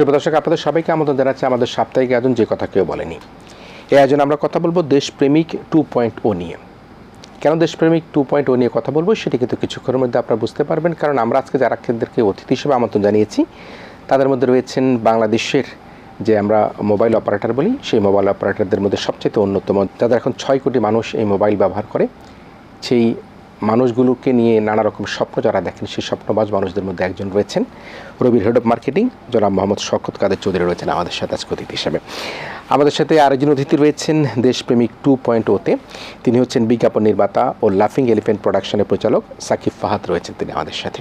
সুপ্রিয় দর্শক, আপনাদের সবাইকে আমন্ত্রণ জানাচ্ছি আমাদের সাপ্তাহিক আয়োজন, যে কথা কেউ বলেনি। এই আয়োজনে আমরা কথা বলব দেশপ্রেমিক টু পয়েন্ট ও নিয়ে। কেন দেশপ্রেমিক টু পয়েন্ট ও নিয়ে কথা বলব সেটি কিন্তু কিছুক্ষণের মধ্যে আপনারা বুঝতে পারবেন, কারণ আমরা আজকে যারা কেন্দ্রকে অতিথি হিসেবে আমন্ত্রণ জানিয়েছি, তাদের মধ্যে রয়েছেন বাংলাদেশের যে আমরা মোবাইল অপারেটর বলি, সেই মোবাইল অপারেটরদের মধ্যে সবচেয়ে অন্যতম। যাদের এখন ছয় কোটি মানুষ এই মোবাইল ব্যবহার করে, সেই মানুষগুলোকে নিয়ে নানা রকম স্বপ্ন যারা দেখেন, সেই স্বপ্নবাজ মানুষদের মধ্যে একজন রয়েছেন। রবির হেড অফ মার্কেটিং জনাব মোহাম্মদ শকত কাদের চৌধুরী রয়েছেন আমাদের সাথে আজকে হিসেবে। আমাদের সাথে আরেকজন অতিথি রয়েছেন দেশপ্রেমিক টু পয়েন্ট ওতে তিনি হচ্ছেন বিজ্ঞাপন নির্মাতা ও লাফিং এলিফেন্ট প্রোডাকশনের পরিচালক সাকিব ফাহাদ রয়েছেন তিনি আমাদের সাথে।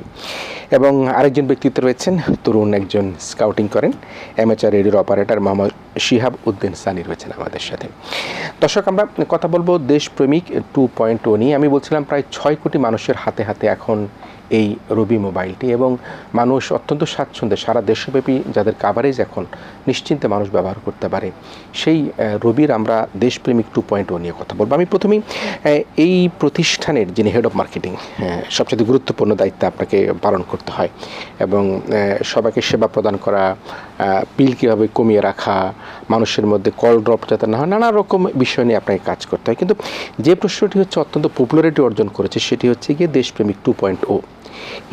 এবং আরেকজন ব্যক্তিত্ব রয়েছেন তরুণ একজন স্কাউটিং করেন অ্যামেচার রেডিওর অপারেটর মোহাম্মদ শিহাব উদ্দিন সানি রয়েছেন আমাদের সাথে। দর্শক, আমরা কথা বলব দেশপ্রেমিক টু পয়েন্ট ও নিয়ে। আমি বলছিলাম প্রায় ছয় কোটি মানুষের হাতে হাতে এখন এই রবি মোবাইলটি এবং মানুষ অত্যন্ত স্বাচ্ছন্দ্যে সারা দেশব্যাপী যাদের কাভারেজ এখন নিশ্চিন্তে মানুষ ব্যবহার করতে পারে, সেই রবির আমরা দেশপ্রেমিক টু পয়েন্ট ও নিয়ে কথা বলব। আমি প্রথমেই এই প্রতিষ্ঠানের যিনি হেড অফ মার্কেটিং সবচেয়ে গুরুত্বপূর্ণ দায়িত্ব আপনাকে পালন করতে হয় এবং সবাইকে সেবা প্রদান করা বিল কীভাবে কমিয়ে রাখা, মানুষের মধ্যে কল ড্রপ যাতে না হয়, নানা রকম বিষয় নিয়ে আপনাকে কাজ করতে হয়। কিন্তু যে প্রশ্নটি হচ্ছে অত্যন্ত পপুলারিটি অর্জন করেছে, সেটি হচ্ছে গিয়ে দেশপ্রেমিক টু পয়েন্ট ও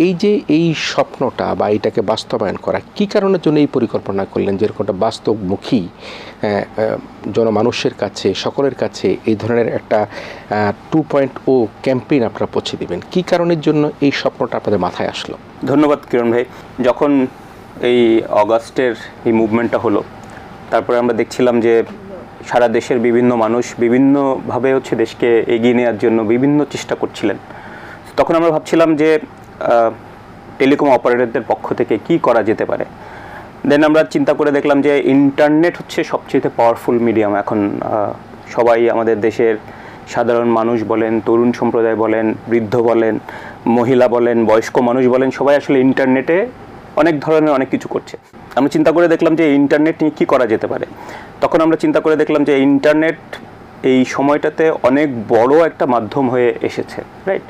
এই যে এই স্বপ্নটা বা এটাকে বাস্তবায়ন করা, কী কারণের জন্য এই পরিকল্পনা করলেন? যেরকমটা বাস্তবমুখী জনমানুষের কাছে, সকলের কাছে এই ধরনের একটা টু পয়েন্ট ও ক্যাম্পেইন আপনারা পৌঁছে দিবেন। কী কারণের জন্য এই স্বপ্নটা আপনাদের মাথায় আসলো? ধন্যবাদ কিরণ ভাই। যখন এই অগাস্টের এই মুভমেন্টটা হলো, তারপরে আমরা দেখছিলাম যে সারা দেশের বিভিন্ন মানুষ বিভিন্নভাবে হচ্ছে দেশকে এগিয়ে নেওয়ার জন্য বিভিন্ন চেষ্টা করছিলেন। তখন আমরা ভাবছিলাম যে টেলিকম অপারেটরদের পক্ষ থেকে কি করা যেতে পারে? দেন আমরা চিন্তা করে দেখলাম যে ইন্টারনেট হচ্ছে সবচেয়ে পাওয়ারফুল মিডিয়াম এখন সবাই আমাদের দেশের সাধারণ মানুষ বলেন, তরুণ সম্প্রদায় বলেন, বৃদ্ধ বলেন, মহিলা বলেন, বয়স্ক মানুষ বলেন, সবাই আসলে ইন্টারনেটে অনেক ধরনের অনেক কিছু করছে। আমরা চিন্তা করে দেখলাম যে ইন্টারনেট নিয়ে কী করা যেতে পারে। তখন আমরা চিন্তা করে দেখলাম যে ইন্টারনেট এই সময়টাতে অনেক বড় একটা মাধ্যম হয়ে এসেছে রাইট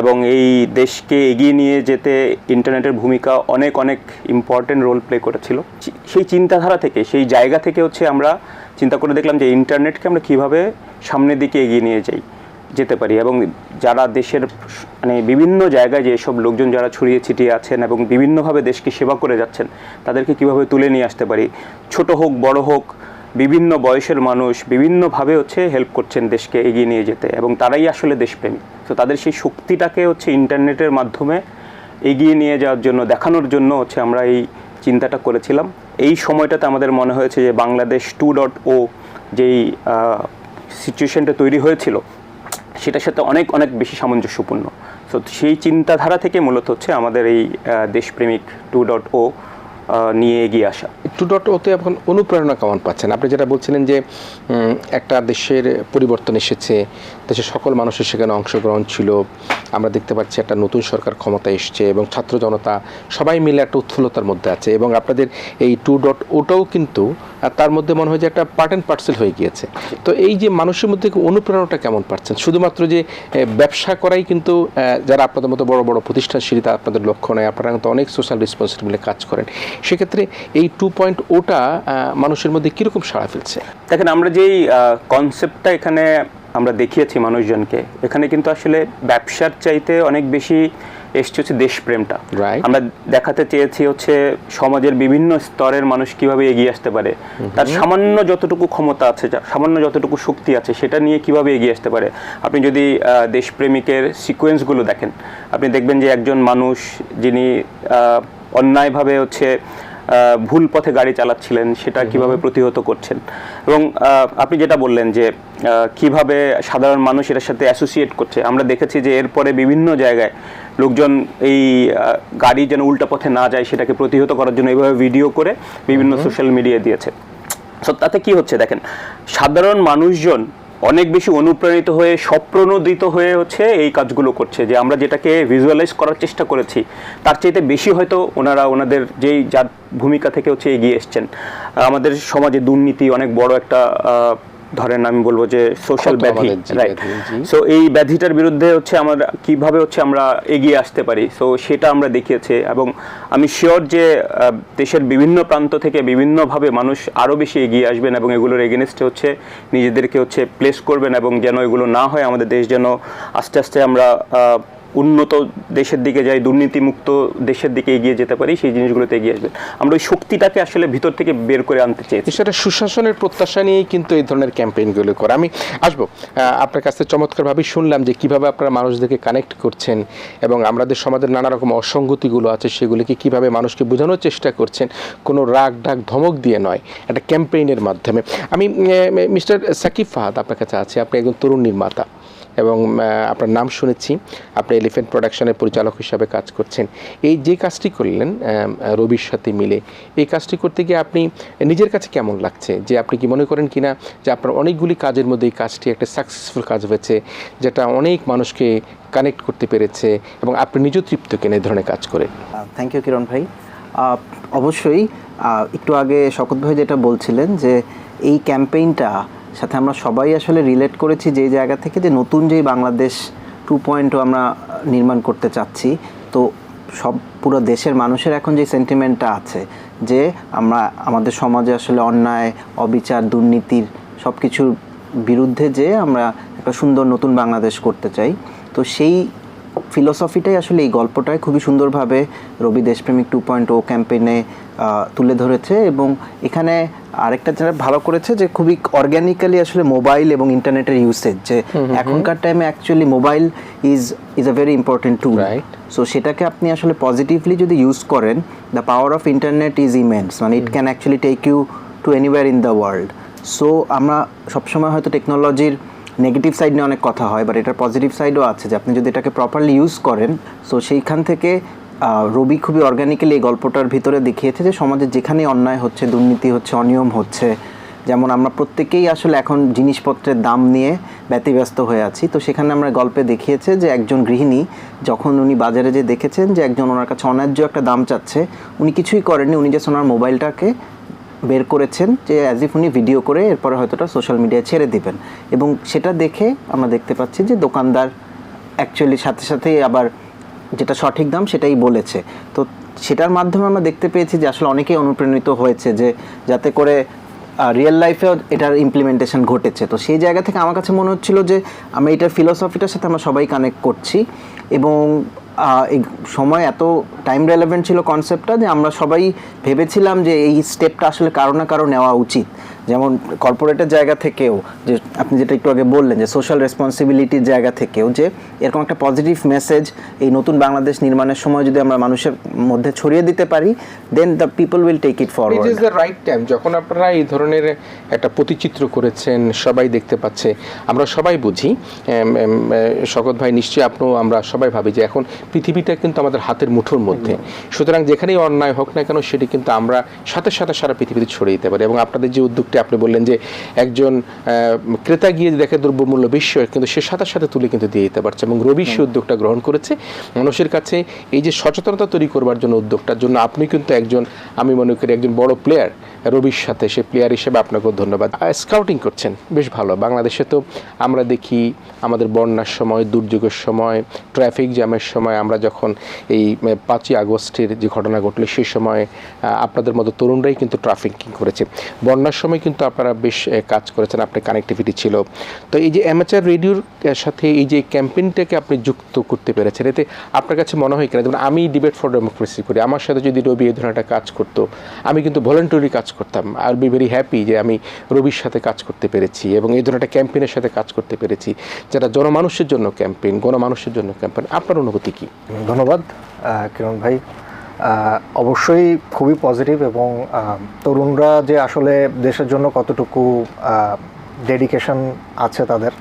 এবং এই দেশকে এগিয়ে নিয়ে যেতে ইন্টারনেটের ভূমিকা অনেক অনেক ইম্পর্টেন্ট রোল প্লে করেছিল। সেই চিন্তাধারা থেকে, সেই জায়গা থেকে হচ্ছে আমরা চিন্তা করে দেখলাম যে ইন্টারনেটকে আমরা কীভাবে সামনের দিকে এগিয়ে নিয়ে যাই, যেতে পারি এবং যারা দেশের মানে বিভিন্ন জায়গায় যেসব লোকজন যারা ছড়িয়ে ছিটিয়ে আছেন এবং বিভিন্নভাবে দেশকে সেবা করে যাচ্ছেন, তাদেরকে কীভাবে তুলে নিয়ে আসতে পারি, ছোট হোক, বড় হোক বিভিন্ন বয়সের মানুষ বিভিন্নভাবে হচ্ছে হেল্প করছেন দেশকে এগিয়ে নিয়ে যেতে এবং তারাই আসলে দেশপ্রেমী। তো তাদের সেই শক্তিটাকে হচ্ছে ইন্টারনেটের মাধ্যমে এগিয়ে নিয়ে যাওয়ার জন্য, দেখানোর জন্য হচ্ছে আমরা এই চিন্তাটা করেছিলাম। এই সময়টাতে আমাদের মনে হয়েছে যে বাংলাদেশ টু ডট ও যেই সিচুয়েশনটা তৈরি হয়েছিল, সেটার সাথে অনেক অনেক বেশি সামঞ্জস্যপূর্ণ। তো সেই চিন্তাধারা থেকে মূলত হচ্ছে আমাদের এই দেশপ্রেমিক টু ডট ও নিয়ে এগিয়ে আসা। টু ডট ওতে এখন অনুপ্রেরণা কেমন পাচ্ছেন? আপনি যেটা বলছিলেন যে একটা দেশের পরিবর্তন এসেছে, দেশের সকল মানুষের সেখানে অংশগ্রহণ ছিল, আমরা দেখতে পাচ্ছি একটা নতুন সরকার ক্ষমতা এসছে এবং ছাত্র জনতা সবাই মিলে একটা উৎফুল্লতার মধ্যে আছে এবং আপনাদের এই টু ডট ওটাও কিন্তু তার মধ্যে মনে হয় যে একটা পার্ট অ্যান্ড পার্সেল হয়ে গিয়েছে। তো এই যে মানুষের মধ্যে অনুপ্রেরণাটা কেমন পাচ্ছেন? শুধুমাত্র যে ব্যবসা করাই কিন্তু যারা আপনাদের মতো বড় বড় প্রতিষ্ঠানশীল তা আপনাদের লক্ষ্য নয়, আপনারা কিন্তু অনেক সোশ্যাল রেসপন্সিবিলিটি কাজ করেন। সেক্ষেত্রে এই টু পয়েন্ট ওটা মানুষের মধ্যে কীরকম সাড়া ফেলছে? দেখেন আমরা যেই কনসেপ্টটা এখানে আমরা দেখিয়েছি মানুষজনকে এখানে কিন্তু আসলে ব্যবসার চাইতে অনেক বেশি এসছে হচ্ছে দেশপ্রেমটা। আমরা দেখাতে চেয়েছি হচ্ছে সমাজের বিভিন্ন স্তরের মানুষ কীভাবে এগিয়ে আসতে পারে। তার সামান্য যতটুকু ক্ষমতা আছে সামান্য যতটুকু শক্তি আছে সেটা নিয়ে কীভাবে এগিয়ে আসতে পারে। আপনি যদি আহ, দেশপ্রেমিকের সিকোয়েন্সগুলো দেখেন আপনি দেখবেন যে একজন মানুষ যিনি আহ, অন্যায়ভাবে হচ্ছে ভুল পথে গাড়ি চালাচ্ছিলেন সেটা কীভাবে প্রতিহত করছেন? এবং আপনি যেটা বললেন যে কীভাবে সাধারণ মানুষ এটার সাথে অ্যাসোসিয়েট করছে আমরা দেখেছি যে এরপরে বিভিন্ন জায়গায় লোকজন এই গাড়ি যেন উল্টা পথে না যায় সেটাকে প্রতিহত করার জন্য এইভাবে ভিডিও করে বিভিন্ন সোশ্যাল মিডিয়া দিয়েছে। সো তাতে কি হচ্ছে? দেখেন সাধারণ মানুষজন অনেক বেশি অনুপ্রাণিত হয়ে, স্বপ্রণোদিত হয়ে হচ্ছে এই কাজগুলো করছে, যে আমরা যেটাকে ভিজুয়ালাইজ করার চেষ্টা করেছি, তার চাইতে বেশি হয়তো ওনারা, ওনাদের যেই যার ভূমিকা থেকে হচ্ছে এগিয়ে এসছেন। আমাদের সমাজে দুর্নীতি অনেক বড় একটা ধরেন আমি বলব যে সোশ্যাল ব্যাধি রাইট সো এই ব্যাধিটার বিরুদ্ধে হচ্ছে আমরা কীভাবে হচ্ছে আমরা এগিয়ে আসতে পারি? সো সেটা আমরা দেখিয়েছি এবং আমি শিওর যে দেশের বিভিন্ন প্রান্ত থেকে বিভিন্নভাবে মানুষ আরও বেশি এগিয়ে আসবেন এবং এগুলোর এগেনস্টে হচ্ছে নিজেদেরকে হচ্ছে প্লেস করবেন এবং যেন এগুলো না হয় আমাদের দেশ যেন আস্তে আস্তে আমরা উন্নত দেশের দিকে যাই দুর্নীতিমুক্ত দেশের দিকে এগিয়ে যেতে পারি, সেই জিনিসগুলোতে এগিয়ে আসবেন আমরা ওই শক্তিটাকে আসলে ভিতর থেকে বের করে আনতে চেয়েছি। সেটা সুশাসনের প্রত্যাশা নিয়েই কিন্তু এই ধরনের ক্যাম্পেইনগুলো করে। আমি আসব। আপনার কাছ চমৎকারভাবে শুনলাম যে কীভাবে আপনারা মানুষদেরকে কানেক্ট করছেন এবং আমাদের সমাজের নানা রকম অসঙ্গতিগুলো আছে, সেগুলিকে কীভাবে মানুষকে বোঝানোর চেষ্টা করছেন, কোনো রাগ ডাক ধমক দিয়ে নয়, একটা ক্যাম্পেইনের মাধ্যমে। আমি মিস্টার সাকিব ফাহাদ আপনার কাছে আছি। আপনি একজন তরুণ নির্মাতা। এবং আপনার নাম শুনেছি। আপনি এলিফেন্ট প্রোডাকশনের পরিচালক হিসাবে কাজ করছেন। এই যে কাজটি করলেন রবির সাথে মিলে, এই কাজটি করতে গিয়ে আপনি নিজের কাছে কেমন লাগছে? যে আপনি কি মনে করেন কিনা যে আপনার অনেকগুলি কাজের মধ্যে এই কাজটি একটা সাকসেসফুল কাজ হয়েছে, যেটা অনেক মানুষকে কানেক্ট করতে পেরেছে এবং আপনি নিজেও তৃপ্ত কেন এই ধরনের কাজ করে? থ্যাংক ইউ কিরণ ভাই। অবশ্যই একটু আগে শকত ভাই যেটা বলছিলেন যে, এই ক্যাম্পেইনটা সাথে আমরা সবাই আসলে রিলেট করেছি যে জায়গা থেকে যে নতুন যেই বাংলাদেশ টু পয়েন্টও আমরা নির্মাণ করতে চাচ্ছি, তো সব পুরো দেশের মানুষের এখন যে সেন্টিমেন্টটা আছে, যে আমরা, আমাদের সমাজে আসলে অন্যায়, অবিচার, দুর্নীতির সব কিছুর বিরুদ্ধে যে আমরা একটা সুন্দর নতুন বাংলাদেশ করতে চাই, তো সেই ফিলোসফিটাই আসলে এই গল্পটায় খুবই সুন্দরভাবে রবি দেশপ্রেমিক টু পয়েন্ট ও ক্যাম্পেইনে তুলে ধরেছে এবং এখানে আরেকটা যেটা ভালো করেছে যে খুবই অর্গ্যানিক্যালি আসলে মোবাইল এবং ইন্টারনেটের ইউসেজ যে এখনকার টাইমে actually mobile is is a very important tool Right. So সেটাকে আপনি আসলে পজিটিভলি যদি ইউজ করেন the power of internet is immense মানে it can actually take you to anywhere in the world so আমরা সবসময় হয়তো টেকনোলজির নেগেটিভ সাইড নিয়ে অনেক কথা হয় বাট এটার পজিটিভ সাইডও আছে যে আপনি যদি এটাকে প্রপারলি ইউজ করেন সো সেইখান থেকে রবি খুবই অর্গানিক্যালি এই গল্পটার ভিতরে দেখিয়েছে যে সমাজে যেখানে অন্যায় হচ্ছে, দুর্নীতি হচ্ছে, অনিয়ম হচ্ছে, যেমন আমরা প্রত্যেকেই আসলে এখন জিনিসপত্রের দাম নিয়ে ব্যতিব্যস্ত হয়ে আছি, তো সেখানে আমরা গল্পে দেখিয়েছে যে একজন গৃহিণী, যখন উনি বাজারে যে দেখেছেন যে একজন ওনার কাছে অন্যায্য একটা দাম চাচ্ছে, উনি কিছুই করেননি, উনি জাস্ট ওনার মোবাইলটাকে বের করেছেন যে অ্যাজ ইফ উনি ভিডিও করে এরপরে হয়তোটা সোশ্যাল মিডিয়ায় ছেড়ে দিবেন। এবং সেটা দেখে আমরা দেখতে পাচ্ছি যে দোকানদার অ্যাকচুয়ালি সাথে সাথেই আবার যেটা সঠিক দাম সেটাই বলেছে। তো সেটার মাধ্যমে আমরা দেখতে পেয়েছি যে আসলে অনেকেই অনুপ্রাণিত হয়েছে যে যাতে করে রিয়েল লাইফেও এটার ইমপ্লিমেন্টেশন ঘটেছে। তো সেই জায়গা থেকে আমার কাছে মনে হচ্ছিল যে, আমি এটার ফিলোসফিটার সাথে আমরা সবাই কানেক্ট করছি এবং এই সময় এত টাইম রেলেভেন্ট ছিল কনসেপ্টটা যে আমরা সবাই ভেবেছিলাম যে এই স্টেপটা আসলে কারও না কারও নেওয়া উচিত। যেমন কর্পোরেটের জায়গা থেকেও যে আপনি যেটা একটু আগে বললেন যে সোশ্যাল রেসপন্সিবিলিটির জায়গা থেকেও যে এরকম একটা পজিটিভ মেসেজ এই নতুন বাংলাদেশ নির্মাণের সময় যদি আমরা মানুষের মধ্যে ছড়িয়ে দিতে পারি then the people will take it it is the right time যখন আপনারা এই ধরনের একটা প্রতিচিত্র করেছেন, সবাই দেখতে পাচ্ছে, আমরা সবাই বুঝি। শকত ভাই, নিশ্চয়ই আপনিও, আমরা সবাই ভাবি যে এখন পৃথিবীটা কিন্তু আমাদের হাতের মুঠোর মধ্যে। সুতরাং যেখানেই অন্যায় হোক না কেন, সেটি কিন্তু আমরা সাথে সাথে সারা পৃথিবীতে ছড়িয়ে দিতে পারি। এবং আপনাদের যে উদ্যোগটি আপনি বললেন যে একজন ক্রেতা গিয়ে দেখে দ্রব্যমূল্য বেশি হয় কিন্তু সে সাথে সাথে তুলে কিন্তু দিয়ে দিতে পারছে এবং রবি সে উদ্যোগটা গ্রহণ করেছে। মানুষের কাছে এই যে সচেতনতা তৈরি করবার জন্য উদ্যোগটার জন্য আপনি কিন্তু একজন আমি মনে করি একজন বড় প্লেয়ার রবির সাথে সে প্লেয়ার হিসেবে আপনাকেও ধন্যবাদ। স্কাউটিং করছেন বেশ ভালো। বাংলাদেশে তো আমরা দেখি আমাদের বন্যার সময় দুর্যোগের সময় ট্রাফিক জ্যামের সময় আমরা যখন এই পাঁচই আগস্টের যে ঘটনা ঘটলো সেই সময় আপনাদের মতো তরুণরাই কিন্তু ট্রাফিকিং করেছে। বন্যার সময় কিন্তু আপনারা বেশ কাজ করেছেন, আপনার কানেক্টিভিটি ছিল। তো এই যে অ্যামাচার রেডিওর সাথে এই যে ক্যাম্পেইনটাকে আপনি যুক্ত করতে পেরেছেন, এতে আপনার কাছে মনে হয় কিনা? যেমন আমি ডিবেট ফর ডেমোক্রেসি করি, আমার সাথে যদি রবি এই ধরনের একটা কাজ করতো, আমি কিন্তু ভলেন্টারি কাজ করতাম। আর বি ভেরি হ্যাপি যে আমি রবির সাথে কাজ করতে পেরেছি এবং এই ধরনের একটা ক্যাম্পেইনের সাথে কাজ করতে পেরেছি। যেটা জনমানুষের জন্য ক্যাম্পেইন গণমানুষের জন্য ক্যাম্পেইন আপনার অনুভূতি কী? ধন্যবাদ কিরণ ভাই। অবশ্যই খুবই পজিটিভ এবং তরুণরা যে আসলে দেশের জন্য কতটুকু ডেডিকেশন আছে তাদের,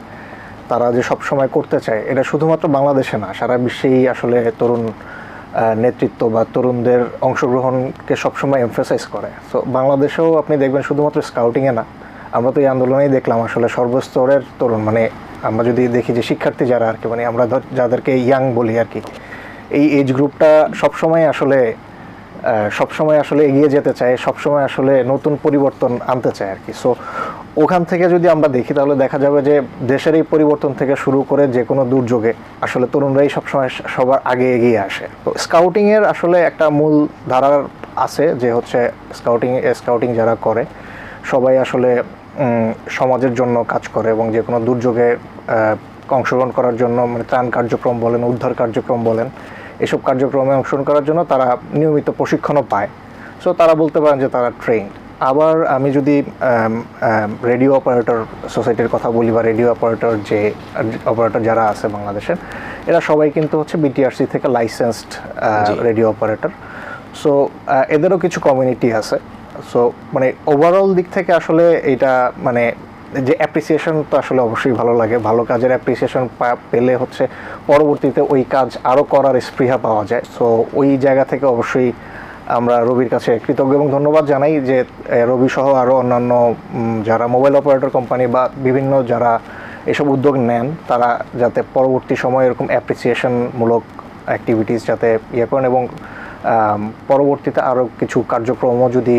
তারা যে সব সময় করতে চায়, এটা শুধুমাত্র বাংলাদেশে না, সারা বিশ্বেই আসলে তরুণ নেতৃত্ব বা তরুণদের অংশগ্রহণকে সবসময় এমফেসাইজ করে। তো বাংলাদেশেও আপনি দেখবেন শুধুমাত্র স্কাউটিংয়ে না, আমরা তো এই আন্দোলনেই দেখলাম আসলে সর্বস্তরের তরুণ মানে আমরা যদি দেখি যে শিক্ষার্থী যারা আর কি মানে আমরা যাদেরকে ইয়াং বলি আর কি এই এজ গ্রুপটা সবসময় আসলে সবসময় আসলে এগিয়ে যেতে চায়, সবসময় আসলে নতুন পরিবর্তন আনতে চায় আর কি। সো ওখান থেকে যদি আমরা দেখি, তাহলে দেখা যাবে যে দেশের এই পরিবর্তন থেকে শুরু করে যে কোনো দুর্যোগে আসলে তরুণরাই সবসময় সবার আগে এগিয়ে আসে। তো স্কাউটিংয়ের আসলে একটা মূল ধারার আছে যে হচ্ছে স্কাউটিং স্কাউটিং যারা করে, সবাই আসলে সমাজের জন্য কাজ করে এবং যে কোনো দুর্যোগে অংশগ্রহণ করার জন্য মানে ত্রাণ কার্যক্রম বলেন উদ্ধার কার্যক্রম বলেন এসব কার্যক্রমে অংশগ্রহণ করার জন্য তারা নিয়মিত প্রশিক্ষণও পায়। সো তারা বলতে পারেন যে তারা ট্রেন্ড আবার আমি যদি রেডিও অপারেটর সোসাইটির কথা বলি বা রেডিও অপারেটর যে অপারেটর যারা আছে বাংলাদেশের এরা সবাই কিন্তু হচ্ছে বিটিআরসি থেকে লাইসেন্সড রেডিও অপারেটর সো এদেরও কিছু কমিউনিটি আছে। সো মানে ওভারঅল দিক থেকে আসলে এটা মানে যে অ্যাপ্রিসিয়েশন তো আসলে অবশ্যই ভালো লাগে। ভালো কাজের অ্যাপ্রিসিয়েশন পেলে হচ্ছে পরবর্তীতে ওই কাজ আরও করার স্পৃহা পাওয়া যায়। সো ওই জায়গা থেকে অবশ্যই আমরা রবির কাছে কৃতজ্ঞ এবং ধন্যবাদ জানাই যে রবি সহ আরও অন্যান্য যারা মোবাইল অপারেটর কোম্পানি বা বিভিন্ন যারা এসব উদ্যোগ নেন, তারা যাতে পরবর্তী সময়ে এরকম অ্যাপ্রিসিয়েশনমূলক অ্যাক্টিভিটিস যাতে ইয়ে করেন এবং পরবর্তীতে আরও কিছু কার্যক্রমও যদি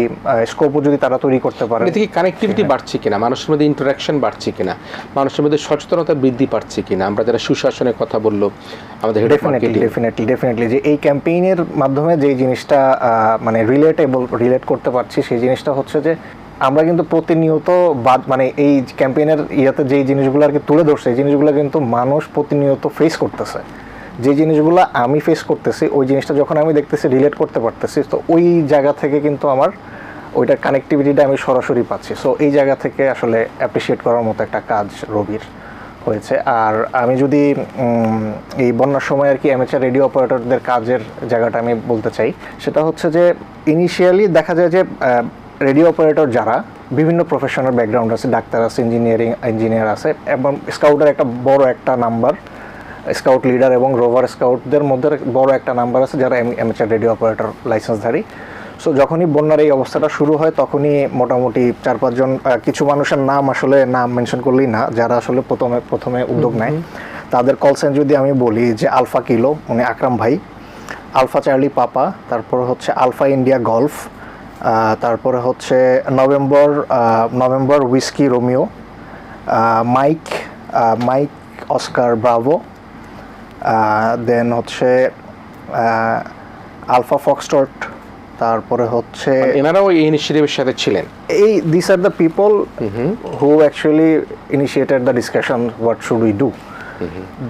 স্কোপও যদি তারা তৈরি করতে পারে। এ থেকে কানেক্টিভিটি বাড়ছে কিনা মানুষের মধ্যে ইন্টারাকশন বাড়ছে কিনা মানুষের মধ্যে সচেতনতা বৃদ্ধি পাচ্ছে কিনা আমরা যারা সুশাসনের কথা বলল আমাদের হেড ডেফিনেটলি ডেফিনেটলি ডেফিনেটলি যে এই ক্যাম্পেইনের মাধ্যমে যে জিনিসটা মানে রিলেটেবল রিলেট করতে পারছি সেই জিনিসটা হচ্ছে যে আমরা কিন্তু প্রতিনিয়ত বাদ মানে এই ক্যাম্পেইনের ইয়াতে যেই জিনিসগুলো আর কি তুলে ধরছে এই জিনিসগুলো কিন্তু মানুষ প্রতিনিয়ত ফেস করতেছে। যে জিনিসগুলো আমি ফেস করতেছি, ওই জিনিসটা যখন আমি দেখতেছি রিলেট করতে পারতেছি, তো ওই জায়গা থেকে কিন্তু আমার ওইটার কানেক্টিভিটিটা আমি সরাসরি পাচ্ছি। সো এই জায়গা থেকে আসলে অ্যাপ্রিসিয়েট করার মতো একটা কাজ রবির হয়েছে। আর আমি যদি এই বন্যার সময় আর কি অ্যামেচার রেডিও অপারেটরদের কাজের জায়গাটা আমি বলতে চাই, সেটা হচ্ছে যে ইনিশিয়ালি দেখা যায় যে রেডিও অপারেটর যারা, বিভিন্ন প্রফেশনাল ব্যাকগ্রাউন্ড আছে, ডাক্তার আছে ইঞ্জিনিয়ারিং ইঞ্জিনিয়ার আছে, এবং স্কাউটের একটা বড় একটা নাম্বার স্কাউট লিডার এবং রোভার স্কাউটদের মধ্যে বড় একটা নাম্বার আছে যারা অ্যামেচার রেডিও অপারেটর লাইসেন্সধারী সো যখনই বন্যার এই অবস্থাটা শুরু হয় তখনই মোটামুটি চার পাঁচজন কিছু মানুষের নাম আসলে নাম মেনশন করলেই না যারা আসলে প্রথমে প্রথমে উদ্যোগ নেয়। তাদের কল সাইন যদি আমি বলি যে আলফা কিলো মানে আকরাম ভাই আলফা চার্লি পাপা তারপর হচ্ছে আলফা ইন্ডিয়া গলফ তারপরে হচ্ছে November November whiskey Romeo Mike Mike Oscar bravo then হচ্ছে আলফা ফক্সটট তারপরে হচ্ছে এনারাও এই ইনিশিয়েটিভের সাথে ছিলেন? এই this are the people who actually initiated the discussion what should we do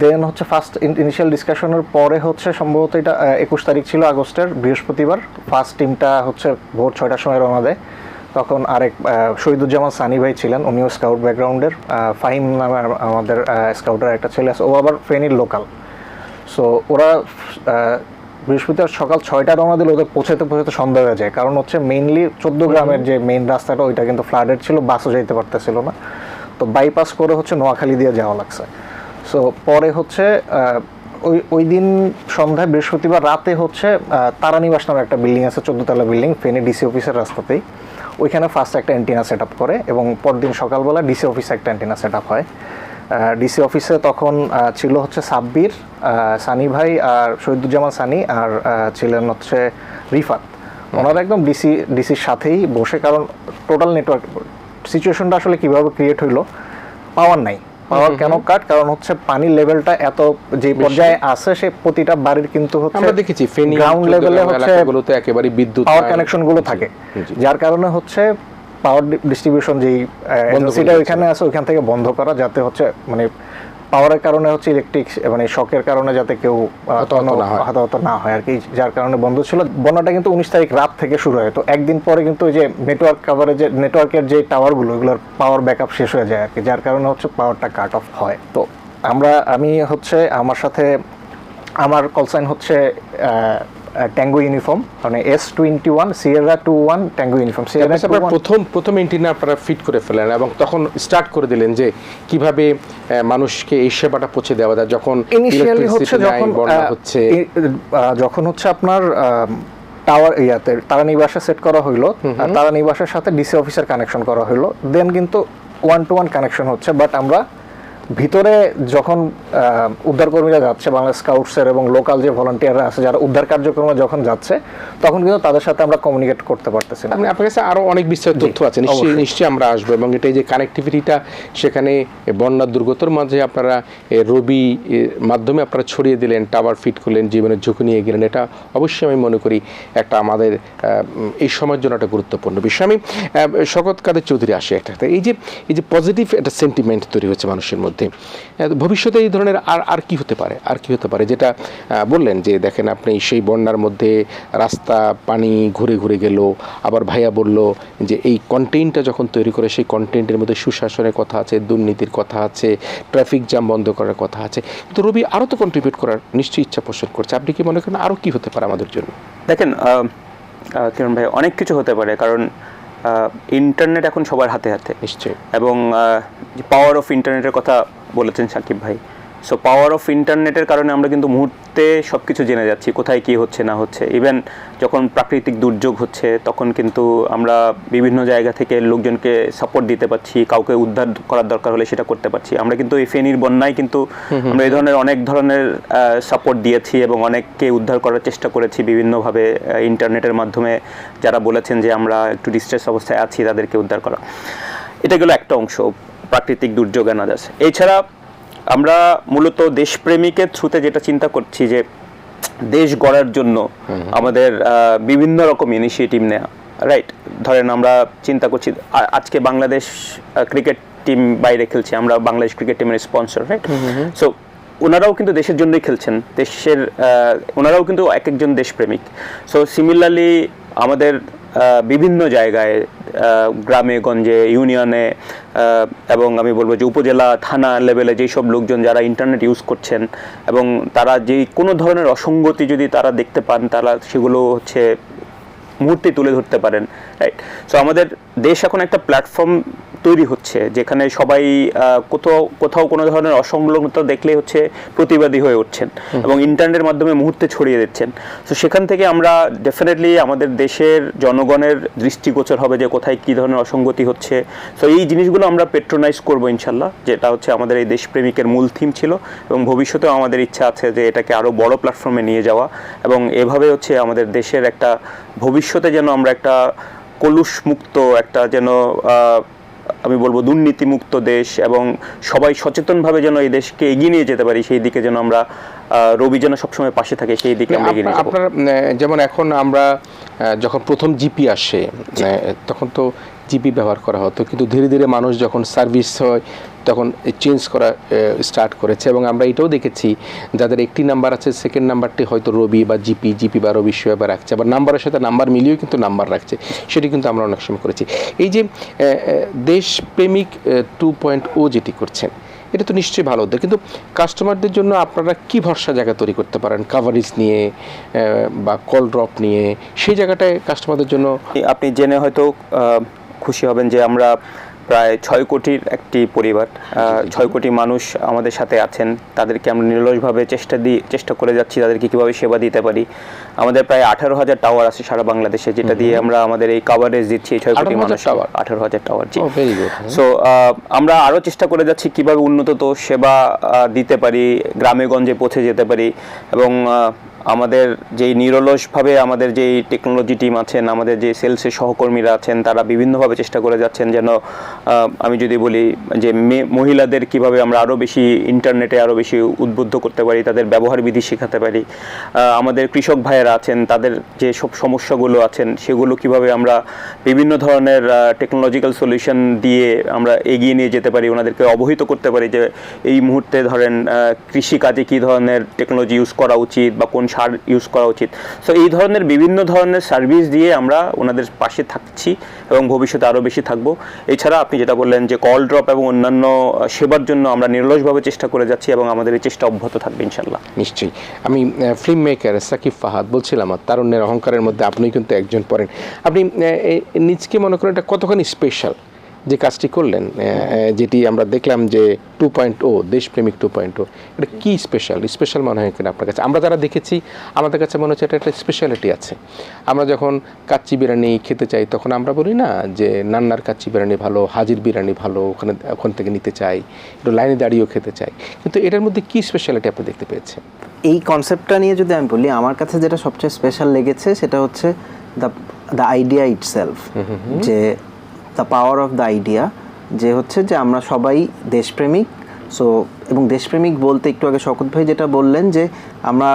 then হচ্ছে ফার্স্ট ইনিশিয়াল ডিসকাশনের পরে হচ্ছে সম্ভবত এটা একুশ তারিখ ছিল আগস্টের বৃহস্পতিবার ফার্স্ট টিমটা হচ্ছে ভোর ছয়টার সময় রওনা দেয়। তখন আরেক শহীদুজ্জামান সানি ভাই ছিলেন উনিও স্কাউট ব্যাকগ্রাউন্ডের ফাহিম নামে আমাদের স্কাউটের একটা ছেলে আছে ও আবার ফেনীর লোকাল সো ওরা বৃহস্পতিবার সকাল ছয়টা রওনা দিলে ওদের পৌঁছাতে পৌঁছাতে সন্ধ্যা হয়ে যায়। কারণ হচ্ছে মেইনলি চোদ্দ গ্রামের যে মেইন রাস্তাটা ওইটা কিন্তু ফ্লাডেড ছিল বাসও যাইতে পারতেছিল না। তো বাইপাস করে হচ্ছে নোয়াখালী দিয়ে যাওয়া লাগছে। সো পরে হচ্ছে ওই ওই দিন সন্ধ্যায় বৃহস্পতিবার রাতে হচ্ছে তারানিবাস নামে একটা বিল্ডিং আছে চোদ্দতলা বিল্ডিং ফেনী ডিসি অফিসের রাস্তাতেই। ওইখানে ফার্স্ট একটা অ্যান্টিনা সেট আপ করে এবং পরদিন সকালবেলা ডিসি অফিসে একটা অ্যান্টিনা সেট আপ হয়। ডিসি অফিসে তখন ছিল হচ্ছে সাব্বির সানি ভাই আর শহীদুজ্জামান সানি আর ছিলেন হচ্ছে রিফাত। ওনারা একদম ডিসি ডিসির সাথেই বসে কারণ টোটাল নেটওয়ার্ক সিচুয়েশনটা আসলে কীভাবে ক্রিয়েট হইল পাওয়ার নাই। পাওয়ার কেন কাট কারণ হচ্ছে পানির লেভেলটা এত যে পর্যায়ে আছে সে প্রতিটা বাড়ির কিন্তু হচ্ছে আমরা দেখেছি ফেনী গ্রাউন্ড লেভেলে হচ্ছে একেবারে বিদ্যুৎ পাওয়ার। কানেকশনগুলো থাকে। যার কারণে হচ্ছে পাওয়ার ডিস্ট্রিবিউশন যেই এজেন্সিটা দিয়েছে। ওইখানে আছে ওইখান থেকে বন্ধ করা যাতে হচ্ছে মানে পাওয়ারের কারণে হচ্ছে ইলেকট্রিক মানে শকের কারণে যাতে কেউ হতাহত না হয়। হয় আর কি যার কারণে বন্ধ ছিল বন্যাটা কিন্তু উনিশ তারিখ রাত থেকে শুরু হয় তো একদিন পরে কিন্তু ওই যে নেটওয়ার্ক কাভারেজে নেটওয়ার্কের যে টাওয়ারগুলো ওগুলোর পাওয়ার ব্যাকআপ শেষ হয়ে যায় আর কি যার কারণে হচ্ছে পাওয়ারটা কাট অফ হয় তো আমরা আমি হচ্ছে আমার সাথে আমার কল সাইন হচ্ছে ট্যাঙ্গো ইউনিফর্ম মানে S twenty one sierra two one tango uniform sierra প্রথম প্রথম এন্টিনা আপনারা ফিট করে ফেলেন এবং তখন স্টার্ট করে দিলেন যে কীভাবে মানুষকে এই সেবাটা পৌঁছে দেওয়া যায়। যখন ইনিশিয়ালি হচ্ছে যখন হচ্ছে। যখন হচ্ছে আপনার টাওয়ার ইয়াতে তারা নিবাসে সেট করা হইল তারা নিবাসের সাথে ডিসি অফিসের কানেকশন করা হইল। দেন কিন্তু ওয়ান টু ওয়ান কানেকশন হচ্ছে বাট আমরা ভিতরে যখন উদ্ধারকর্মীরা যাচ্ছে বাংলা স্কাউটসের এবং লোকাল যে ভলান্টিয়াররা আছে যারা উদ্ধার কার্যক্রমে যখন যাচ্ছে তখন কিন্তু তাদের সাথে আমরা কমিউনিকেট করতে পারতেছি না। আপনি আপনার কাছে আরও অনেক বিস্তারিত তথ্য আছে। নিশ্চয়ই। নিশ্চয়ই আমরা আসব এবং এটা এই যে কানেক্টিভিটিটা সেখানে বন্যার দুর্গতর মাঝে আপনারা রবি মাধ্যমে আপনারা ছড়িয়ে দিলেন টাওয়ার ফিট করলেন জীবনের ঝুঁকি নিয়ে গেলেন। এটা অবশ্যই আমি মনে করি একটা আমাদের এই সময়ের জন্য একটা গুরুত্বপূর্ণ বিষয়। আমি শকত কাদের চৌধুরী আসি একটা। এই যে এই যে পজিটিভ একটা সেন্টিমেন্ট তৈরি হচ্ছে মানুষের মধ্যে। আহ, ভবিষ্যতে এই ধরনের আর আর কি হতে পারে? আর কি হতে পারে? যেটা বললেন যে দেখেন আপনি সেই বন্যার মধ্যে রাস্তা পানি ঘুরে ঘুরে গেল আবার ভাইয়া বলল যে এই কন্টেন্টটা যখন তৈরি করে সেই কন্টেন্টের মধ্যে সুশাসনের কথা আছে দুর্নীতির কথা আছে ট্রাফিক জ্যাম বন্ধ করার কথা আছে। কিন্তু রবি আরও তো কন্ট্রিবিউট করার নিশ্চয়ই ইচ্ছা পোষণ করছে। আপনি কি মনে করেন আরও কি হতে পারে আমাদের জন্য? দেখেন কিরণ ভাই অনেক কিছু হতে পারে। কারণ ইন্টারনেট এখন সবার হাতে হাতে। নিশ্চয়ই। এবং পাওয়ার অফ ইন্টারনেটের কথা বলেছেন সাকিব ভাই। সো পাওয়ার অফ ইন্টারনেটের কারণে আমরা কিন্তু মুহূর্তে সব কিছু জেনে যাচ্ছি কোথায় কি হচ্ছে না হচ্ছে। ইভেন যখন প্রাকৃতিক দুর্যোগ হচ্ছে তখন কিন্তু আমরা বিভিন্ন জায়গা থেকে লোকজনকে সাপোর্ট দিতে পারছি কাউকে উদ্ধার করার দরকার হলে সেটা করতে পারছি। আমরা কিন্তু এই ফেনীর বন্যায় কিন্তু আমরা এই ধরনের অনেক ধরনের সাপোর্ট দিয়েছি এবং অনেককে উদ্ধার করার চেষ্টা করেছি বিভিন্নভাবে ইন্টারনেটের মাধ্যমে। যারা বলেছেন যে আমরা একটু ডিস্ট্রেস অবস্থায় আছি তাদেরকে উদ্ধার করা। এটা গেল একটা অংশ। প্রাকৃতিক দুর্যোগ অ্যানাদার্স এছাড়া আমরা মূলত দেশপ্রেমিকের থ্রুতে যেটা চিন্তা করছি যে দেশ গড়ার জন্য আমাদের বিভিন্ন রকম ইনিশিয়েটিভ নেওয়া রাইট ধরেন আমরা চিন্তা করছি আজকে বাংলাদেশ ক্রিকেট টিম বাইরে খেলছে আমরা বাংলাদেশ ক্রিকেট টিমের স্পন্সর রাইট সো ওনারাও কিন্তু দেশের জন্যই খেলছেন দেশের ওনারাও কিন্তু এক একজন দেশপ্রেমিক। সো সিমিলারলি আমাদের বিভিন্ন জায়গায় গ্রামে, গঞ্জে, ইউনিয়নে এবং আমি বলব যে উপজেলা, থানা লেভেলে যেই সব লোকজন যারা ইন্টারনেট ইউজ করছেন এবং তারা যেই কোনো ধরনের অসঙ্গতি যদি তারা দেখতে পান, তারা সেগুলো হচ্ছে মুহূর্তে তুলে ধরতে পারেন রাইট সো আমাদের দেশ এখন একটা প্ল্যাটফর্ম তৈরি হচ্ছে যেখানে সবাই কোথাও কোথাও কোনো ধরনের অসংলগ্নতা দেখলে হচ্ছে প্রতিবাদী হয়ে উঠছেন এবং ইন্টারনেটের মাধ্যমে মুহূর্তে ছড়িয়ে দিচ্ছেন। তো সেখান থেকে আমরা ডেফিনেটলি আমাদের দেশের জনগণের দৃষ্টিগোচর হবে যে কোথায় কী ধরনের অসঙ্গতি হচ্ছে। তো এই জিনিসগুলো আমরা পেট্রোনাইজ করব ইনশাল্লাহ যেটা হচ্ছে আমাদের এই দেশপ্রেমিকের মূল থিম ছিল এবং ভবিষ্যতেও আমাদের ইচ্ছা আছে যে এটাকে আরও বড় প্ল্যাটফর্মে নিয়ে যাওয়া এবং এভাবে হচ্ছে আমাদের দেশের একটা ভবিষ্যতে যেন আমরা একটা কলুষ মুক্ত একটা যেন আমি বলব দুর্নীতিমুক্ত দেশ এবং সবাই সচেতনভাবে যেন এই দেশকে এগিয়ে নিয়ে যেতে পারি সেই দিকে যেন আমরা রবি যেন সবসময় পাশে থাকে সেই দিকে আমরা এগিয়ে নিয়ে আপনার যেমন এখন আমরা যখন প্রথম জিপি আসে তখন তো জিপি ব্যবহার করা হতো। কিন্তু ধীরে ধীরে মানুষ যখন সার্ভিস হয়, তখন চেঞ্জ করা স্টার্ট করেছে এবং আমরা এটাও দেখেছি যাদের একটি নাম্বার আছে, সেকেন্ড নাম্বারটি হয়তো রবি বা জিপি জিপি বা রবি সেবা বা রাখছে। আবার নাম্বারের সাথে নাম্বার মিলিয়েও কিন্তু নাম্বার রাখছে। সেটি কিন্তু আমরা অনেক সময় করেছি। এই যে দেশপ্রেমিক টু পয়েন্ট ও যেটি করছেন, এটা তো নিশ্চয়ই ভালো উদ্যোগ। কিন্তু কাস্টমারদের জন্য আপনারা কি ভরসা জায়গা তৈরি করতে পারেন? কাভারেজ নিয়ে বা কল ড্রপ নিয়ে, সেই জায়গাটায় কাস্টমারদের জন্য আপনি জেনে হয়তো খুশি হবেন যে আমরা প্রায় ছয় কোটির একটি পরিবার ছয় কোটি মানুষ আমাদের সাথে আছেন। তাদেরকে আমরা নিরলসভাবে চেষ্টা দিই চেষ্টা করে যাচ্ছি তাদেরকে কীভাবে সেবা দিতে পারি। আমাদের প্রায় আঠারো হাজার টাওয়ার আছে সারা বাংলাদেশে যেটা দিয়ে আমরা আমাদের এই কাভারেজ দিচ্ছি এই ছয় কোটি মানুষ? আঠারো হাজার টাওয়ার জি। সো আমরা আরও চেষ্টা করে যাচ্ছি কীভাবে উন্নত তো সেবা দিতে পারি গ্রামে গঞ্জে পৌঁছে যেতে পারি এবং আমাদের যেই নিরলসভাবে আমাদের যেই টেকনোলজি টিম আছেন, আমাদের যে সেলসের সহকর্মীরা আছেন, তারা বিভিন্নভাবে চেষ্টা করে যাচ্ছেন যেন আমি যদি বলি যে মহিলাদের কীভাবে আমরা আরও বেশি ইন্টারনেটে আরও বেশি উদ্বুদ্ধ করতে পারি, তাদের ব্যবহার বিধি শেখাতে পারি আমাদের কৃষক ভাইয়েরা আছেন, তাদের যে সব সমস্যাগুলো আছেন, সেগুলো কীভাবে আমরা বিভিন্ন ধরনের টেকনোলজিক্যাল সলিউশন দিয়ে আমরা এগিয়ে নিয়ে যেতে পারি, ওনাদেরকে অবহিত করতে পারি যে এই মুহূর্তে ধরেন কৃষিকাজে কী ধরনের টেকনোলজি ইউজ করা উচিত বা কোন সার ইউজ করা উচিত। সো এই ধরনের বিভিন্ন ধরনের সার্ভিস দিয়ে আমরা ওনাদের পাশে থাকছি এবং ভবিষ্যতে আরও বেশি থাকব। এছাড়া আপনি যেটা বললেন যে কল ড্রপ এবং অন্যান্য সেবার জন্য আমরা নিরলসভাবে চেষ্টা করে যাচ্ছি এবং আমাদের এই চেষ্টা অব্যাহত থাকবে ইনশাল্লাহ নিশ্চয়ই। আমি ফিল্ম মেকার সাকিব ফাহাদ বলছিলাম, আর তারুণ্যের অহংকারের মধ্যে আপনি কিন্তু একজন পড়েন। আপনি নিজকে মনে করেন এটা কতখানি স্পেশাল যে কাজটি করলেন যেটি আমরা দেখলাম যে টু পয়েন্ট ও দেশপ্রেমিক টু পয়েন্ট ও এটা কি স্পেশাল স্পেশাল মনে হয় কিনা আপনার কাছে? আমরা যারা দেখেছি আমাদের কাছে মনে হচ্ছে এটা একটা স্পেশালিটি আছে। আমরা যখন কাচ্চি বিরিয়ানি খেতে চাই তখন আমরা বলি না যে নান্নার কাচ্চি বিরিয়ানি ভালো হাজির বিরিয়ানি ভালো ওখানে ওখান থেকে নিতে চাই একটু লাইনে দাঁড়িয়েও খেতে চাই। কিন্তু এটার মধ্যে কি স্পেশালিটি আপনি দেখতে পেয়েছেন? এই কনসেপ্টটা নিয়ে যদি আমি বলি আমার কাছে যেটা সবচেয়ে স্পেশাল লেগেছে সেটা হচ্ছে দ্য দ্য আইডিয়া ইটসেলফ যে the power of the idea যে হচ্ছে যে আমরা সবাই দেশপ্রেমিক। সো এবং দেশপ্রেমিক বলতে একটু আগে শকত ভাই যেটা বললেন যে আমরা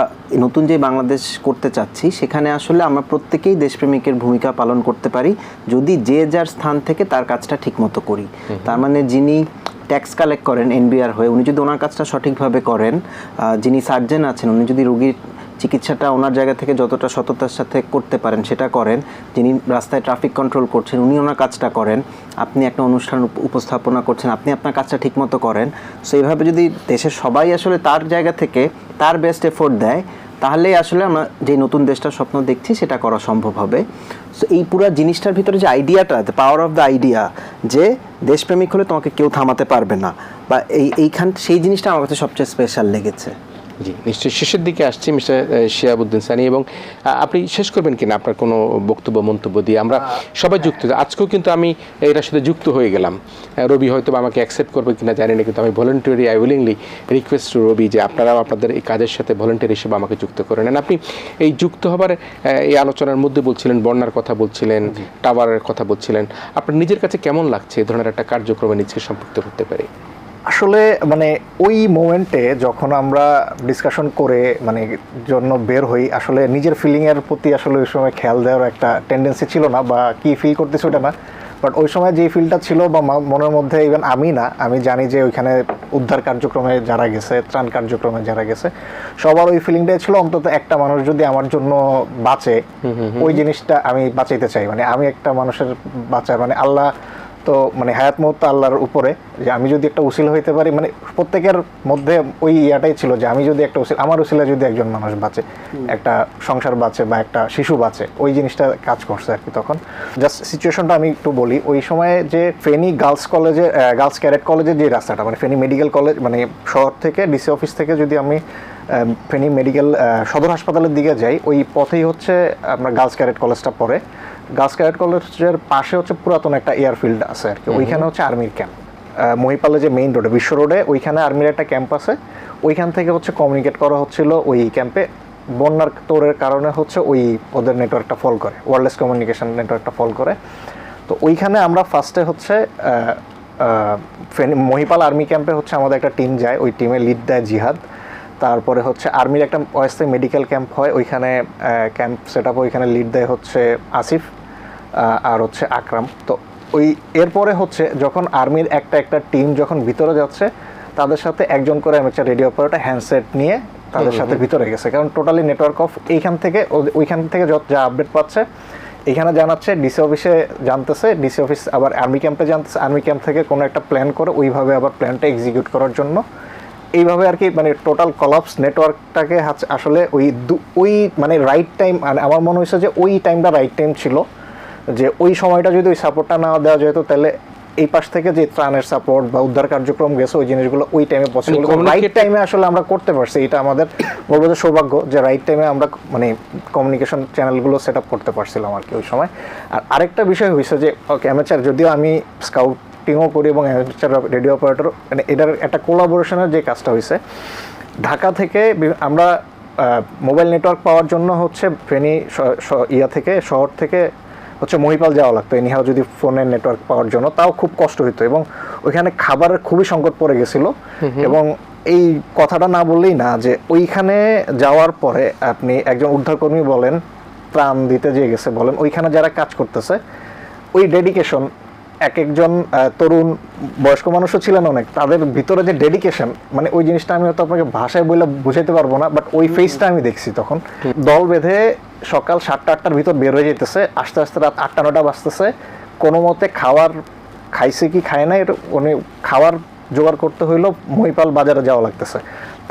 নতুন যে বাংলাদেশ করতে চাচ্ছি সেখানে আসলে আমরা প্রত্যেকেই দেশপ্রেমিকের ভূমিকা পালন করতে পারি যদি যে যার স্থান থেকে তার কাজটা ঠিকমতো করি। তার মানে যিনি ট্যাক্স কালেক্ট করেন এনবিআর হয়ে উনি যদি ওনার কাজটা সঠিকভাবে করেন যিনি সার্জেন আছেন উনি যদি রোগীর চিকিৎসাটা ওনার জায়গা থেকে যতটা সততার সাথে করতে পারেন সেটা করেন। যিনি রাস্তায় ট্রাফিক কন্ট্রোল করছেন, উনি ওনার কাজটা করেন। আপনি একটা অনুষ্ঠান উপস্থাপনা করছেন, আপনি আপনার কাজটা ঠিকমতো করেন। সো এইভাবে যদি দেশের সবাই আসলে তার জায়গা থেকে তার বেস্ট এফোর্ট দেয়, তাহলেই আসলে আমরা যে নতুন দেশটার স্বপ্ন দেখছি, সেটা করা সম্ভব হবে। সো এই পুরো জিনিসটার ভিতরে যে আইডিয়াটা পাওয়ার অফ দ্য আইডিয়া যে দেশপ্রেমিক হলে তোমাকে কেউ থামাতে পারবে না। বা এই, এইখান, সেই জিনিসটা আমার কাছে সবচেয়ে স্পেশাল লেগেছে। জি নিশ্চয়ই শেষের দিকে আসছি মিস্টার শিয়াবুদ্দিন সানি। এবং আপনি শেষ করবেন কিনা আপনার কোনো বক্তব্য মন্তব্য দিয়ে? আমরা সবাই যুক্ত আজকেও কিন্তু আমি এটার সাথে যুক্ত হয়ে গেলাম। রবি হয়তো আমাকে অ্যাকসেপ্ট করবে কিনা জানি না কিন্তু আমি voluntary I willingly request to Robi যে আপনারাও আপনাদের এই কাজের সাথে ভলেন্টিয়ার হিসেবে আমাকে যুক্ত করে নেন। আপনি এই যুক্ত হবার এই আলোচনার মধ্যে বলছিলেন বন্যার কথা বলছিলেন টাওয়ারের কথা বলছিলেন। আপনার নিজের কাছে কেমন লাগছে? এ ধরনের একটা কার্যক্রমে নিজেকে সম্পৃক্ত করতে পারে? আসলে মানে ওই মোমেন্টে যখন আমরা ডিসকাশন করে মানে জন্য বের হই আসলে নিজের ফিলিংয়ের প্রতি আসলে ওই সময় খেয়াল দেওয়ার একটা টেন্ডেন্সি ছিল না বা কি ফিল করতেছে ওটা না। বাট ওই সময় যে ফিলটা ছিল বা মনের মধ্যে ইভেন আমি না আমি জানি যে ওইখানে উদ্ধার কার্যক্রমে যারা গেছে ত্রাণ কার্যক্রমে যারা গেছে সবার ওই ফিলিংটাই ছিল অন্তত একটা মানুষ যদি আমার জন্য বাঁচে ওই জিনিসটা আমি বাঁচাইতে চাই। মানে আমি একটা মানুষের বাঁচার মানে আল্লাহ তো মানে হায়াত মুহূর্ত আল্লাহর উপরে যে আমি যদি একটা উসিল হইতে পারি মানে প্রত্যেকের মধ্যে ওই ইয়াটাই ছিল যে আমি যদি একটা উসিল আমার উসিলা যদি একজন মানুষ বাঁচে একটা সংসার বাঁচে বা একটা শিশু বাঁচে ওই জিনিসটা কাজ করছে আর কি তখন। জাস্ট সিচুয়েশনটা আমি একটু বলি ওই সময়ে যে ফেনী গার্লস কলেজে গার্লস ক্যারেট কলেজের যে রাস্তাটা মানে ফেনী মেডিকেল কলেজ মানে শহর থেকে ডিসি অফিস থেকে যদি আমি ফেনী মেডিকেল সদর হাসপাতালের দিকে যাই ওই পথেই হচ্ছে আপনার গার্লস ক্যারেট কলেজটা পড়ে। গার্লস ক্যাডেট কলেজের পাশে হচ্ছে পুরাতন একটা এয়ারফিল্ড আছে আর কি। ওইখানে হচ্ছে আর্মির ক্যাম্প। মহিপালে যে মেইন রোডে বিশ্ব রোডে ওইখানে আর্মির একটা ক্যাম্প আছে। ওইখান থেকে হচ্ছে কমিউনিকেট করা হচ্ছিল ওই ক্যাম্পে বন্যার তোরের কারণে হচ্ছে ওই ওদের নেটওয়ার্কটা ফল করে ওয়ারলেস কমিউনিকেশন নেটওয়ার্কটা ফল করে। তো ওইখানে আমরা ফার্স্টে হচ্ছে মহিপাল আর্মি ক্যাম্পে হচ্ছে আমাদের একটা টিম যায় ওই টিমে লিড দেয় জিহাদ। তারপরে হচ্ছে আর্মির একটা অস্থায়ী মেডিকেল ক্যাম্প হয় ওইখানে ক্যাম্প সেট আপ ওইখানে লিড দেয় হচ্ছে আসিফ। আর হচ্ছে আকরাম। তো ওই এরপরে হচ্ছে যখন আর্মির একটা একটা টিম যখন ভিতরে যাচ্ছে তাদের সাথে একজন করে হচ্ছে রেডিও অপারেটর হ্যান্ডসেট নিয়ে তাদের সাথে ভিতরে গেছে। কারণ টোটালি নেটওয়ার্ক অফ এইখান থেকে ওইখান থেকে যত যা আপডেট পাচ্ছে এখানে জানাচ্ছে ডিসি অফিসে জানতেছে ডিসি অফিস আবার আর্মি ক্যাম্পে জানতেছে। আর্মি ক্যাম্প থেকে কোনো একটা প্ল্যান করে ওইভাবে আবার প্ল্যানটা এক্সিকিউট করার জন্য। এইভাবে আর কি মানে টোটাল কলাপস নেটওয়ার্কটাকে আসলে ওই দু- ওই মানে রাইট টাইম আমার মনে হয়েছে যে ওই টাইমটা রাইট টাইম ছিল। যে ওই সময়টা যদি ওই সাপোর্টটা না দেওয়া যেত তাহলে এই পাশ থেকে যে ত্রাণের সাপোর্ট বা উদ্ধার কার্যক্রম গেছে ওই জিনিসগুলো ওই টাইমে পসিবল রাইট টাইমে আসলে আমরা করতে পারছি এটা আমাদের বলব যে সৌভাগ্য যে রাইট টাইমে আমরা মানে কমিউনিকেশন চ্যানেলগুলো সেট আপ করতে পারছিলাম আর কি ওই সময়। আর আরেকটা বিষয় হয়েছে যে ওকে অ্যামেচার যদিও আমি স্কাউটিংও করি এবং অ্যামেচার রেডিও অপারেটর মানে এটার একটা কোলাবোরেশনের যে কাজটা হয়েছে ঢাকা থেকে আমরা মোবাইল নেটওয়ার্ক পাওয়ার জন্য হচ্ছে ফেনী ইয়া থেকে শহর থেকে হচ্ছে মহিপাল যাওয়া লাগতো। এনিহাও যদি ফোনের নেটওয়ার্ক পাওয়ার জন্য তাও খুব কষ্ট হতো এবং ওইখানে খাবারের খুবই সংকট পড়ে গেছিল। এবং এই কথাটা না বললেই না যে ওইখানে যাওয়ার পরে আপনি একজন উদ্ধারকর্মী বলেন প্রাণ দিতে যে গেছে বলেন ওইখানে যারা কাজ করতেছে ওই ডেডিকেশন এক একজন তরুণ বয়স্ক মানুষও ছিলেন অনেক তাদের ভিতরে যে ডেডিকেশন মানে ওই জিনিসটা আমি হয়তো আপনাকে ভাষায় বলে বুঝাইতে পারব না বাট ওই ফেসটা আমি দেখছি তখন। দল বেঁধে সকাল সাতটা, আটটার ভিতর বের হয়ে যেতেছে আস্তে আস্তে রাত আটটা নটা বাজতেছে। কোনো মতে খাওয়ার খাইছে কি, খায় না এর উনি খাওয়ার জোগাড় করতে হইলেও মহিপাল বাজারে যাওয়া লাগতেছে।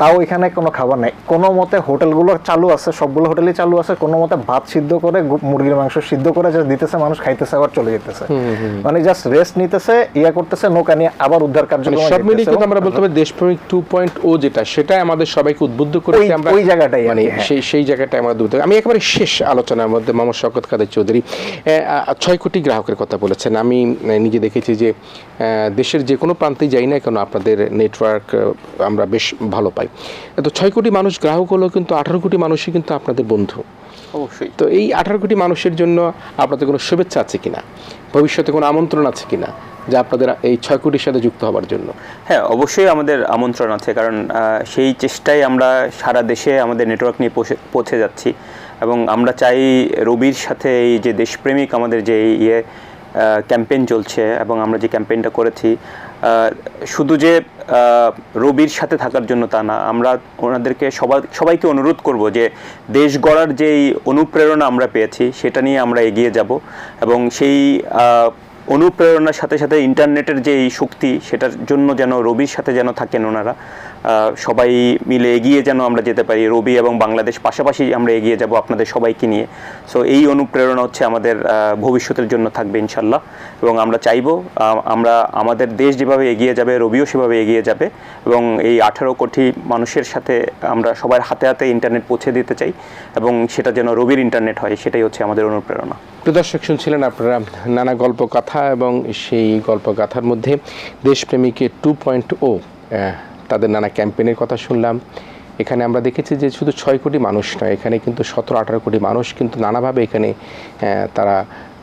তাও এখানে কোনো খাবার নেই। কোনো মতে হোটেলগুলো চালু আছে সবগুলো হোটেলই চালু আছে কোনো মতে ভাত সিদ্ধ করে মুরগির মাংস সিদ্ধ করে জাস্ট দিতেছে মানুষ খাইতেছে আবার চলে যেতেছে। মানে জাস্ট রেস্ট নিতেছে ইয়া করতেছে নৌকা নিয়ে আবার উদ্ধার মানে কার্যক্রম সব মিলিয়ে কিন্তু আমরা বলতে পারি দেশপ্রেমিক টু পয়েন্ট ও যেটা সেটাই আমাদের সবাইকে উদ্বুদ্ধ করেছে ওই- আমরা ওই জায়গাটাই মানে হ্যাঁ। সেই সেই জায়গাটাই আমরা উদ্বুদ্ধ আমি একেবারে শেষ আলোচনার মধ্যে মোহাম্মদ শওকত কাদের চৌধুরী ছয় কোটি গ্রাহকের কথা বলেছেন। আমি নিজে দেখেছি যে দেশের যে কোনো প্রান্তে যাই না কেন আপনাদের নেটওয়ার্ক আমরা বেশ ভালো পাই। তো ছয় কোটি মানুষ গ্রাহক হলেও কিন্তু আঠারো কোটি মানুষই কিন্তু আপনাদের বন্ধু। অবশ্যই। তো এই আঠারো কোটি মানুষের জন্য আপনাদের কোনো শুভেচ্ছা আছে কিনা? ভবিষ্যতে কোনো আমন্ত্রণ আছে কিনা? যে আপনাদের এই ছয় কোটির সাথে যুক্ত হবার জন্য। হ্যাঁ অবশ্যই আমাদের আমন্ত্রণ আছে কারণ সেই চেষ্টায় আমরা সারা দেশে আমাদের নেটওয়ার্ক নিয়ে পৌঁছে যাচ্ছি। এবং আমরা চাই রবির সাথে এই যে দেশপ্রেমিক আমাদের যে ইয়ে ক্যাম্পেইন চলছে এবং আমরা যে ক্যাম্পেইনটা করেছি শুধু যে রবির সাথে থাকার জন্য তা না, আমরা ওনাদেরকে সবাই সবাইকে অনুরোধ করব যে, দেশ গড়ার যেই অনুপ্রেরণা আমরা পেয়েছি, সেটা নিয়ে আমরা এগিয়ে যাব এবং সেই অনুপ্রেরণার সাথে সাথে ইন্টারনেটের যে এই শক্তি, সেটার জন্য যেন, রবির সাথে যেন থাকেন ওনারা সবাই মিলে এগিয়ে যেন আমরা যেতে পারি, রবি এবং বাংলাদেশ পাশাপাশি আমরা এগিয়ে যাব আপনাদের সবাইকে নিয়ে। সো এই অনুপ্রেরণা হচ্ছে আমাদের ভবিষ্যতের জন্য থাকবে ইনশাল্লাহ। এবং আমরা চাইব আমরা আমাদের দেশ যেভাবে এগিয়ে যাবে, রবিও সেভাবে এগিয়ে যাবে। এবং এই আঠারো কোটি মানুষের সাথে আমরা সবার হাতে হাতে ইন্টারনেট পৌঁছে দিতে চাই এবং সেটা যেন রবির ইন্টারনেট হয়, সেটাই হচ্ছে আমাদের অনুপ্রেরণা। প্রিয় দর্শক শুনছিলেন আপনারা নানা গল্প, কথা এবং সেই গল্প গাথার মধ্যে দেশপ্রেমিকের টু পয়েন্ট ও তাদের নানা ক্যাম্পেনের কথা শুনলাম। এখানে আমরা দেখেছি যে শুধু ছয় কোটি মানুষ নয়, এখানে কিন্তু সতেরো আঠারো কোটি মানুষ কিন্তু নানাভাবে এখানে তারা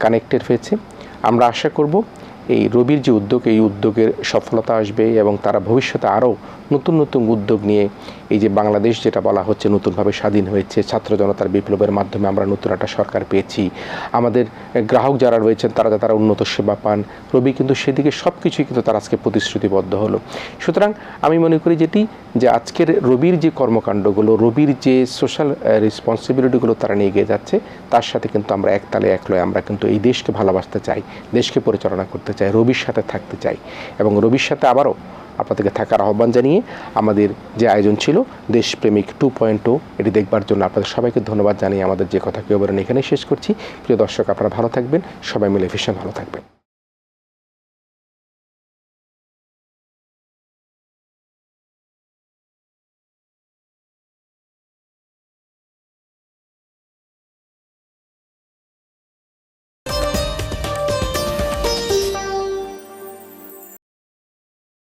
কানেক্টেড হয়েছে। আমরা আশা করব এই রবির যে উদ্যোগ, এই উদ্যোগের সফলতা আসবে এবং তারা ভবিষ্যতে আরও নতুন নতুন উদ্যোগ নিয়ে এই যে বাংলাদেশ যেটা বলা হচ্ছে নতুনভাবে স্বাধীন হয়েছে, ছাত্র জনতার বিপ্লবের মাধ্যমে আমরা নতুন একটা সরকার পেয়েছি। আমাদের গ্রাহক যারা রয়েছেন, তারা তারা উন্নত সেবা পান, রবি কিন্তু সেদিকে সব কিছুই কিন্তু তার আজকে প্রতিশ্রুতিবদ্ধ হলো। সুতরাং আমি মনে করি যেটি, যে আজকের রবির যে কর্মকাণ্ডগুলো, রবির যে সোশ্যাল রেসপন্সিবিলিটিগুলো তারা নিয়ে এগিয়ে যাচ্ছে, তার সাথে কিন্তু আমরা একতালে একলয়ে আমরা কিন্তু এই দেশকে ভালোবাসতে চাই, দেশকে পরিচালনা করতে চাই, রবির সাথে থাকতে চাই এবং রবির সাথে আবারও আপনাদেরকে থাকার আহ্বান জানিয়ে আমাদের যে আয়োজন ছিল, দেশপ্রেমিক টু পয়েন্ট টু এটি দেখবার জন্য আপনাদের সবাইকে ধন্যবাদ জানিয়ে আমাদের যে কথা কেউ বলেন এখানে শেষ করছি। প্রিয় দর্শক, আপনারা ভালো থাকবেন, সবাই মিলে ভীষণ ভালো থাকবেন।